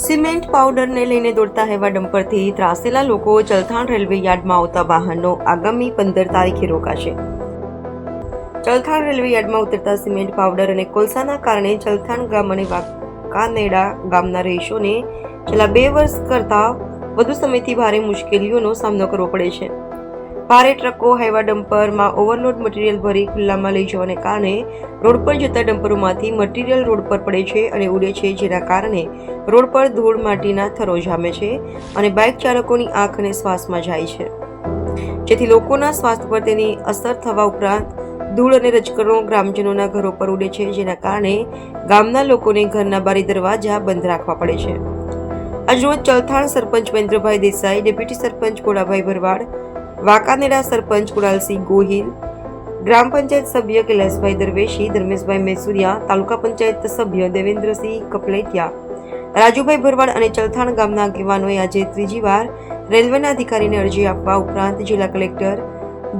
Cement પાવડરને લઈને દોડતા હેવા ડમ્પરથી ત્રાસેલા લોકો ચલથાણ રેલવે યાર્ડમાં આવતા વાહનો આગામી પંદર તારીખે રોકાશે. ચલથાણ રેલવે યાર્ડમાં ઉતરતા સિમેન્ટ પાવડર અને કોલસાના કારણે ચલથાણ ગામ અને વાંકાનેડા ગામના રહીશોને છેલ્લા બે વર્ષ કરતાં વધુ સમયથી ભારે મુશ્કેલીઓનો સામનો કરવો પડે છે. ભારે ટ્રકો, હાઈવા ડમ્પરમાં ઓવરલોડ મટીરીયલ ભરી ખુલ્લામાં લઈ જવાને કારણે રોડ પર જતા ડમ્પરોમાંથી મટીરીયલ રોડ પર પડે છે અને ઉડે છે, જેના કારણે રોડ પર ધૂળ માટીના થરો જામે છે અને બાઇક ચાલકોની આંખ અને શ્વાસમાં જાય છે. જેથી લોકોના સ્વાસ્થ્ય પર તેની અસર થવા ઉપરાંત ધૂળ અને રજકણો ગ્રામજનોના ઘરો પર ઉડે છે, જેના કારણે ગામના લોકોને ઘરના બારી દરવાજા બંધ રાખવા પડે છે. આજરોજ ચલથાણ સરપંચ મહેન્દ્રભાઈ દેસાઈ, ડેપ્યુટી સરપંચ ગોળાભાઈ ભરવાડ વાંકાનેડા સરપંચ કુણાલસિંહ ગોહિલ, ગ્રામ પંચાયત સભ્ય કૈલાસભાઈ દરવેશી, ધર્મેશભાઈ મેસુરિયા, તાલુકા પંચાયત સભ્ય દેવેન્દ્રસિંહ કપલેટિયા, રાજુભાઈ ભરવાડ અને ચલથાણ ગામના આગેવાનોએ આજે ત્રીજી વાર રેલવેના અધિકારીને અરજી આપવા ઉપરાંત જિલ્લા કલેક્ટર,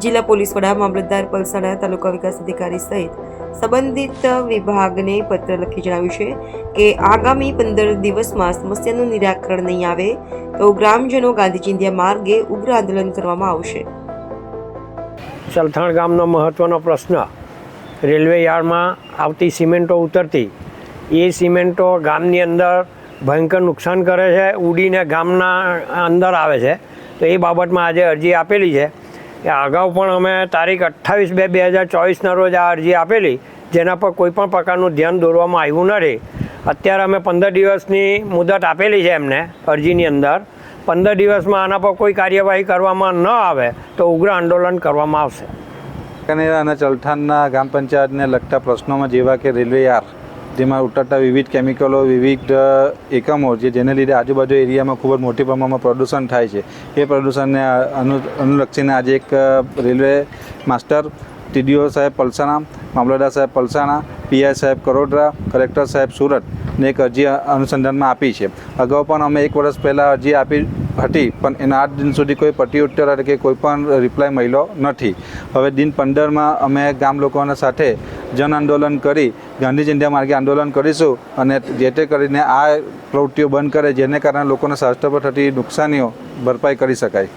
જિલ્લા પોલીસ વડા, મામલતદાર પલસાણા તાલુકા વિકાસ અધિકારી સહિત સંબંધિત વિભાગને પત્ર લખી જણાવ્યું છે કે આગામી પંદર દિવસમાં સમસ્યાનું નિરાકરણ નહીં આવે તો ગ્રામજનો ગાંધીચિંધ્યા માર્ગે ઉગ્ર આંદોલન કરવામાં આવશે. ચલથાણ ગામનો મહત્ત્વનો પ્રશ્ન. રેલવે યાર્ડમાં આવતી સિમેન્ટો ઉતરતી. એ સિમેન્ટો ગામની અંદર ભયંકર નુકસાન કરે છે, ઉડીને ગામના અંદર આવે છે. તો એ બાબતમાં આજે અરજી આપેલી છે. કે અગાઉ પણ અમે તારીખ અઠ્ઠાવીસ બે બે હજાર ચોવીસના રોજ આ અરજી આપેલી, જેના પર કોઈ પણ પ્રકારનું ધ્યાન દોરવામાં આવ્યું નથી અત્યારે અમે પંદર દિવસની મુદત આપેલી છે એમને અરજીની અંદર. પંદર દિવસમાં આના પર કોઈ કાર્યવાહી કરવામાં ન આવે તો ઉગ્ર આંદોલન કરવામાં આવશે. વાંકાનેર અને ચલથાણના ગ્રામ પંચાયતને લગતા પ્રશ્નોમાં જેવા કે રેલવે યાર જેમાં ઉતરતા વિવિધ કેમિકલો, વિવિધ એકમો જે જેને લીધે આજુબાજુ એરિયામાં ખૂબ જ મોટી પ્રમાણમાં પ્રદૂષણ થાય છે. એ પ્રદૂષણને અનુ, અનુલક્ષીને આજે એક રેલવે માસ્ટર ટીડીઓ સાહેબ પલસાણા, મામલતદાર સાહેબ પલસાણા, પીઆઈ સાહેબ કરોડરા, કલેક્ટર સાહેબ સુરત ને એક અરજી અનુસંધાનમાં આપી છે. અગાઉ પણ અમે એક વર્ષ પહેલાં અરજી આપી હતી, પણ એના આઠ દિન સુધી કોઈ પ્રત્યુત્તર ઉત્તર કે કોઈ પણ રિપ્લાય મળ્યો નથી. હવે દિન પંદરમાં અમે ગામ લોકોના સાથે જન આંદોલન કરી ગાંધી ચિંધ્યા માર્ગે આંદોલન કરીશું અને જે તે કરીને આ પ્રવૃત્તિઓ બંધ કરે, જેને કારણે લોકોના સ્વાસ્થ્ય પર થતી નુકસાનીઓ ભરપાઈ કરી શકાય.